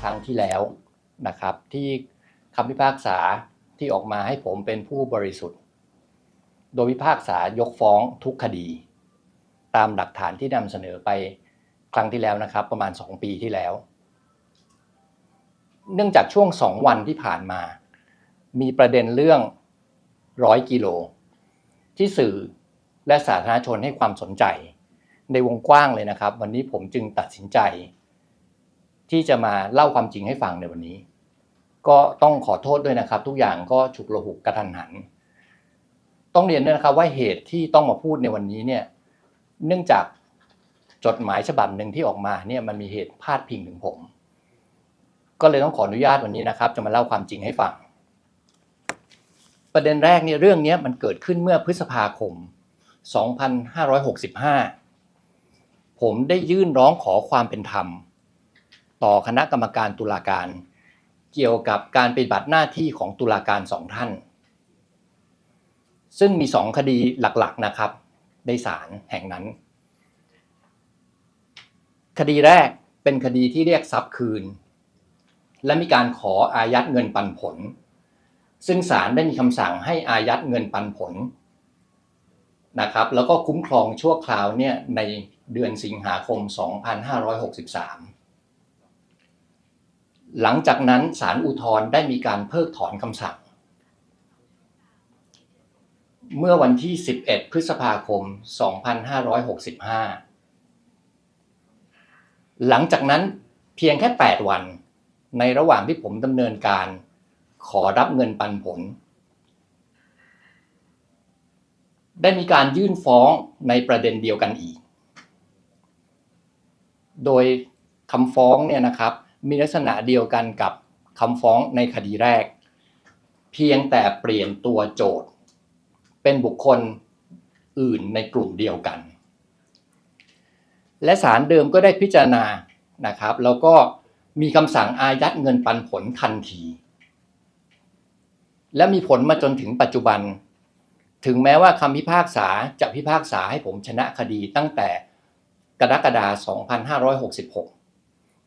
ครั้งที่แล้วนะครับ ที่คำพิพากษาที่ออกมาให้ผมเป็นผู้บริสุทธิ์ โดยพิพากษายกฟ้องทุกคดี ตามหลักฐานที่นำเสนอไปครั้งที่แล้วนะครับ ประมาณ 2 ปีที่แล้ว เนื่องจากช่วง 2 วันที่ผ่านมา มีประเด็นเรื่องร้อยกิโล ที่สื่อและสาธารณชนให้ความสนใจ ในวงกว้างเลยนะครับ วันนี้ผมจึงตัดสินใจ ที่จะมาเล่าความจริงให้ฟังในวันนี้ ก็ต้องขอโทษด้วยนะครับ ทุกอย่างก็ฉุกระหุกกระทันหัน ต้องเรียนด้วยนะครับว่าเหตุที่ต้องมาพูดในวันนี้เนี่ยเนื่องจากจดหมายฉบับหนึ่งที่ออกมาเนี่ยมันมีเหตุพาดพิงถึงผม ก็เลยต้องขออนุญาตวันนี้นะครับ จะมาเล่าความจริงให้ฟัง ประเด็นแรกเนี่ยเรื่องนี้มันเกิดขึ้นเมื่อพฤษภาคม 2565 ผมได้ยื่นร้องขอความเป็นธรรม ต่อคณะกรรมการตุลาการ เกี่ยวกับการปฏิบัติหน้าที่ของตุลาการสองท่าน ซึ่งมีสองคดีหลักๆนะครับในศาลแห่งนั้น คดีแรกเป็นคดีที่เรียกทรัพย์คืน และมีการขออายัดเงินปันผล ซึ่งศาลได้มีคำสั่งให้อายัดเงินปันผลนะครับแล้วก็คุ้มครองชั่วคราวเนี่ยในเดือนสิงหาคม 2563 หลังจากนั้นศาลอุทธรณ์ได้มีการเพิกถอนคำสั่ง เมื่อวันที่ 11 พฤษภาคม 2565 หลังจากนั้นเพียงแค่ 8 วัน ในระหว่างที่ผมดำเนินการขอรับเงินปันผล ได้มีการยื่นฟ้องในประเด็นเดียวกันอีก โดยคำฟ้องเนี่ยนะครับ มีลักษณะเดียวกันกับคำฟ้องในคดีแรก เพียงแต่เปลี่ยนตัวโจทย์ เป็นบุคคลอื่นในกลุ่มเดียวกัน และศาลเดิมก็ได้พิจารณานะครับ แล้วก็มีคำสั่งอายัดเงินปันผลทันที และมีผลมาจนถึงปัจจุบัน ถึงแม้ว่าคำพิพากษาจะพิพากษาให้ผมชนะคดีตั้งแต่กรกฎาคม2566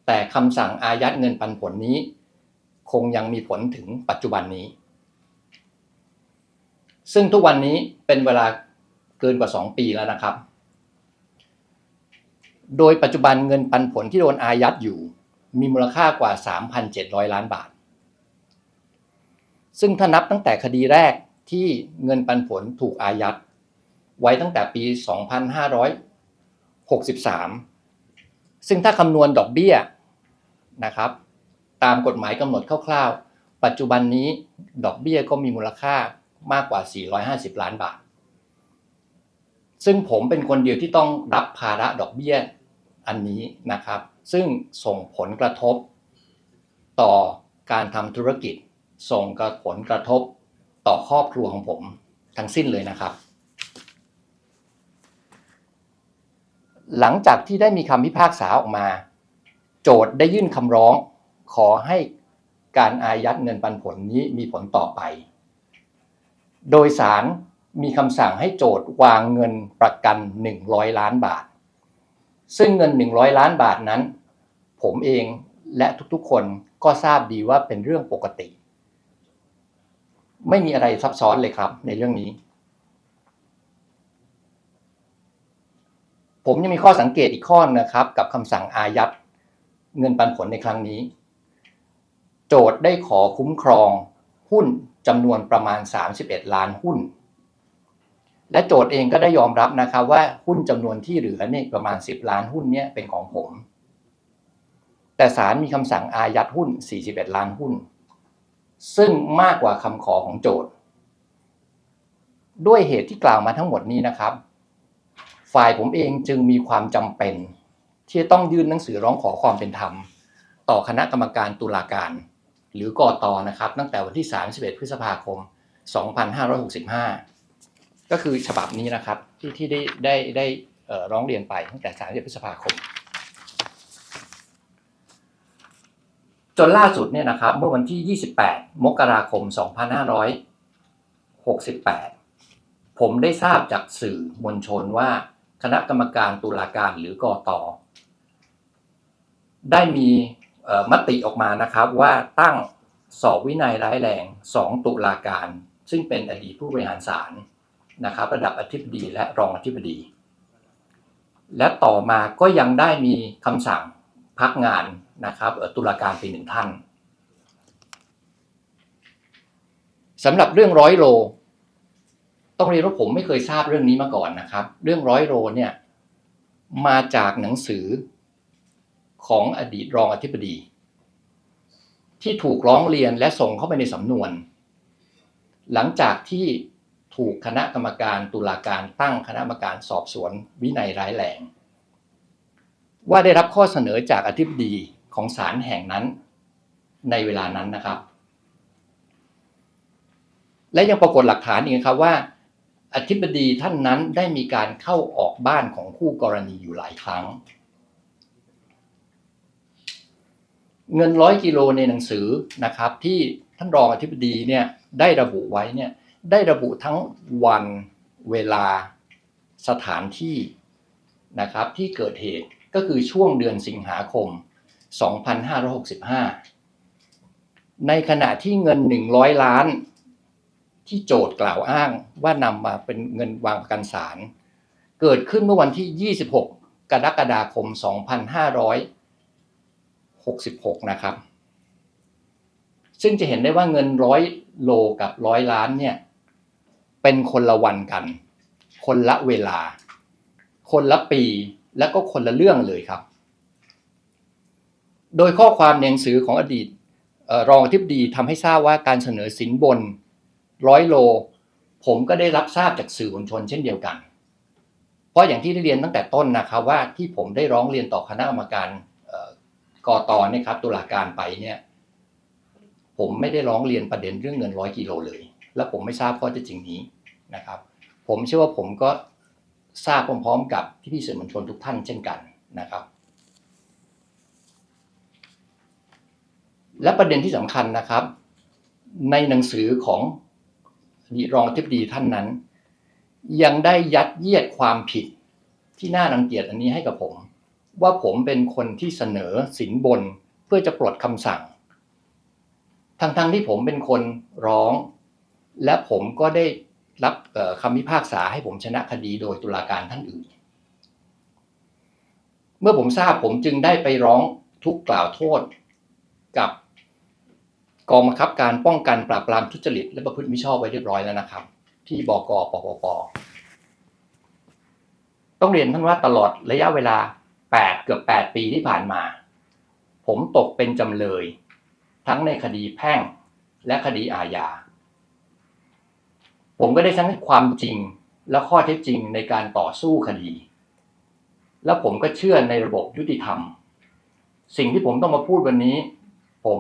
แต่คำสั่งอายัดเงินปันผลนี้ คงยังมีผลถึงปัจจุบันนี้ ซึ่งทุกวันนี้เป็นเวลาเกินกว่า 2 ปีแล้วนะครับ โดยปัจจุบันเงินปันผลที่โดนอายัดอยู่ มีมูลค่ากว่า 3,700 ล้านบาท ซึ่งถ้านับตั้งแต่คดีแรกที่เงินปันผลถูกอายัด ไว้ตั้งแต่ปี 2563 ซึ่งถ้าคำนวณดอกเบี้ย นะครับ ตามกฎหมายกำหนดคร่าวๆ ปัจจุบันนี้ดอกเบี้ยก็มีมูลค่ามากกว่า 450 ล้านบาท ซึ่งผมเป็นคนเดียวที่ต้องรับภาระดอกเบี้ยอันนี้นะครับ ซึ่งส่งผลกระทบ ต่อการทำธุรกิจ ส่งกระผลกระทบต่อครอบครัวของผมทั้งสิ้นเลยนะครับ หลังจากที่ได้มีคำพิพากษาออกมา โจทย์ได้ยื่นคำร้อง ขอให้การอายัดเงินปันผลนี้มีผลต่อไป โดยสารมีคำสั่งให้โจทย์วางเงินประกัน 100 ล้านบาท ซึ่งเงิน 100 ล้านบาทนั้น ผมเองและทุกๆคนก็ทราบดีว่าเป็นเรื่องปกติ ไม่มีอะไรซับซ้อนเลยครับในเรื่องนี้ ผมยังมีข้อสังเกตอีกข้อนะครับ กับคำสั่งอายัด เงินปันผลในครั้งนี้ โจทย์ได้ขอคุ้มครองหุ้นจำนวนประมาณ 31 ล้านหุ้น และโจทย์เองก็ได้ยอมรับนะครับว่าหุ้นจำนวนที่เหลือเนี่ยประมาณ 10 ล้านหุ้นเนี่ยเป็นของผม แต่ศาลมีคำสั่งอายัดหุ้น 41 ล้านหุ้น ซึ่งมากกว่าคำขอของโจทย์ ด้วยเหตุที่กล่าวมาทั้งหมดนี้นะครับ ฝ่ายผมเองจึงมีความจำเป็น ที่จะต้องยื่นหนังสือร้องขอความเป็นธรรม ต่อคณะกรรมการตุลาการ หรือกอตนะครับ ตั้งแต่วันที่ 31 พฤษภาคม 2565 ก็คือฉบับนี้นะครับที่ที่ได้ได้ได้ร้องเรียนไปตั้งแต่ 31 พฤษภาคม จนล่าสุดเนี่ยนะครับเมื่อวันที่ 28 มกราคม 2568 ผมได้ทราบจากสื่อมวลชนว่าคณะกรรมการตุลาการหรือกอต ได้มีมติออกมานะครับว่าตั้งสอบวินัยร้ายแรงสองตุลาการ ซึ่งเป็นอดีตผู้บริหารศาลนะครับ ระดับอธิบดีและรองอธิบดี และต่อมาก็ยังได้มีคำสั่งพักงานนะครับตุลาการไปหนึ่งท่านสำหรับเรื่องร้อยโล ต้องเรียนว่าผมไม่เคยทราบเรื่องนี้มาก่อนนะครับ เรื่องร้อยโลเนี่ยมาจากหนังสือ ของอดีตรองอธิบดี ที่ถูกร้องเรียนและส่งเข้าไปในสำนวน หลังจากที่ถูกคณะกรรมการตุลาการตั้งคณะกรรมการสอบสวนวินัยร้ายแรง ว่าได้รับข้อเสนอจากอธิบดีของศาลแห่งนั้น ในเวลานั้นนะครับ และยังปรากฏหลักฐานอีกนะครับว่า อธิบดีท่านนั้นได้มีการเข้าออกบ้านของคู่กรณีอยู่หลายครั้ง เงินร้อยกิโลในหนังสือนะครับ ที่ท่านรองอธิบดีเนี่ยได้ระบุไว้เนี่ยได้ระบุทั้งวันเวลาสถานที่นะครับที่เกิดเหตุก็คือช่วงเดือนสิงหาคม 2565 ในขณะที่เงิน 100 ล้าน ที่โจทย์กล่าวอ้างว่านำมาเป็นเงินวางประกันศาลเกิดขึ้นเมื่อวันที่ 26 กรกฎาคม 66 นะครับ ซึ่งจะเห็นได้ว่าเงินร้อยโลกับร้อยล้านเนี่ย เป็นคนละวันกัน คนละเวลา คนละปี และก็คนละเรื่องเลยครับ โดยข้อความในหนังสือของอดีตรองอธิบดีทำให้ทราบว่าการเสนอสินบนร้อยโล ผมก็ได้รับทราบจากสื่อมวลชนเช่นเดียวกัน เพราะอย่างที่ได้เรียนตั้งแต่ต้นนะครับว่าที่ผมได้ร้องเรียนต่อคณะกรรมการ เอ่อกตเนี่ยครับตุลาการไปเนี่ย ผมไม่ได้ร้องเรียนประเด็นเรื่องเงินร้อยกิโลเลย และผมไม่ทราบข้อเท็จจริงนี้นะครับ ผมเชื่อว่าผมก็ทราบพร้อมๆ กับพี่ๆสื่อมวลชนทุกท่านเช่นกันนะครับ และประเด็นที่สำคัญนะครับ ในหนังสือของรีรองอธิบดีท่านนั้น ยังได้ยัดเยียดความผิดที่น่ารังเกียจอันนี้ให้กับผม ว่าผมเป็นคนที่เสนอสินบนเพื่อจะปลดคำสั่ง ทั้งๆที่ผมเป็นคนร้อง และผมก็ได้รับคำพิพากษาให้ผมชนะคดีโดยตุลาการท่านอื่น เมื่อผมทราบผมจึงได้ไปร้องทุกข์กล่าวโทษกับกองบังคับการป้องกันปราบปรามทุจริตและประพฤติมิชอบไว้เรียบร้อยแล้วนะครับ ที่บกปปปต้องเรียนท่านว่าตลอดระยะเวลา 8 เกือบ 8 ปีที่ผ่านมา ผมตกเป็นจำเลย ทั้งในคดีแพ่งและคดีอาญา ผมก็ได้ทั้งความจริงและข้อเท็จจริงในการต่อสู้คดี และผมก็เชื่อในระบบยุติธรรม สิ่งที่ผมต้องมาพูดวันนี้ ผม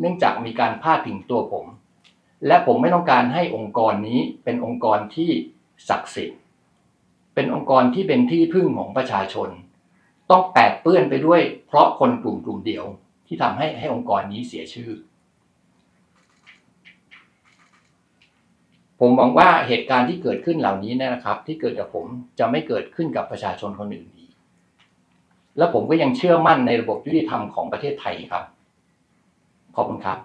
เนื่องจากมีการพาดพิงตัวผม และผมไม่ต้องการให้องค์กรนี้เป็นองค์กรที่ศักดิ์สิทธิ์ เป็นองค์กรที่เป็นที่พึ่งของประชาชน ต้องแปดเปื้อนไปด้วย เพราะคนกลุ่มกลุ่มเดียวที่ทำให้ให้องค์กรนี้เสียชื่อ ผมหวังว่าเหตุการณ์ที่เกิดขึ้นเหล่านี้นยนะครับ ที่เกิดกับผมจะไม่เกิดขึ้นกับประชาชนคนอื่นอีกและผมก็ยังเชื่อมั่นในระบบยุติธรรมของประเทศไทยครับ ขอบคุณครับ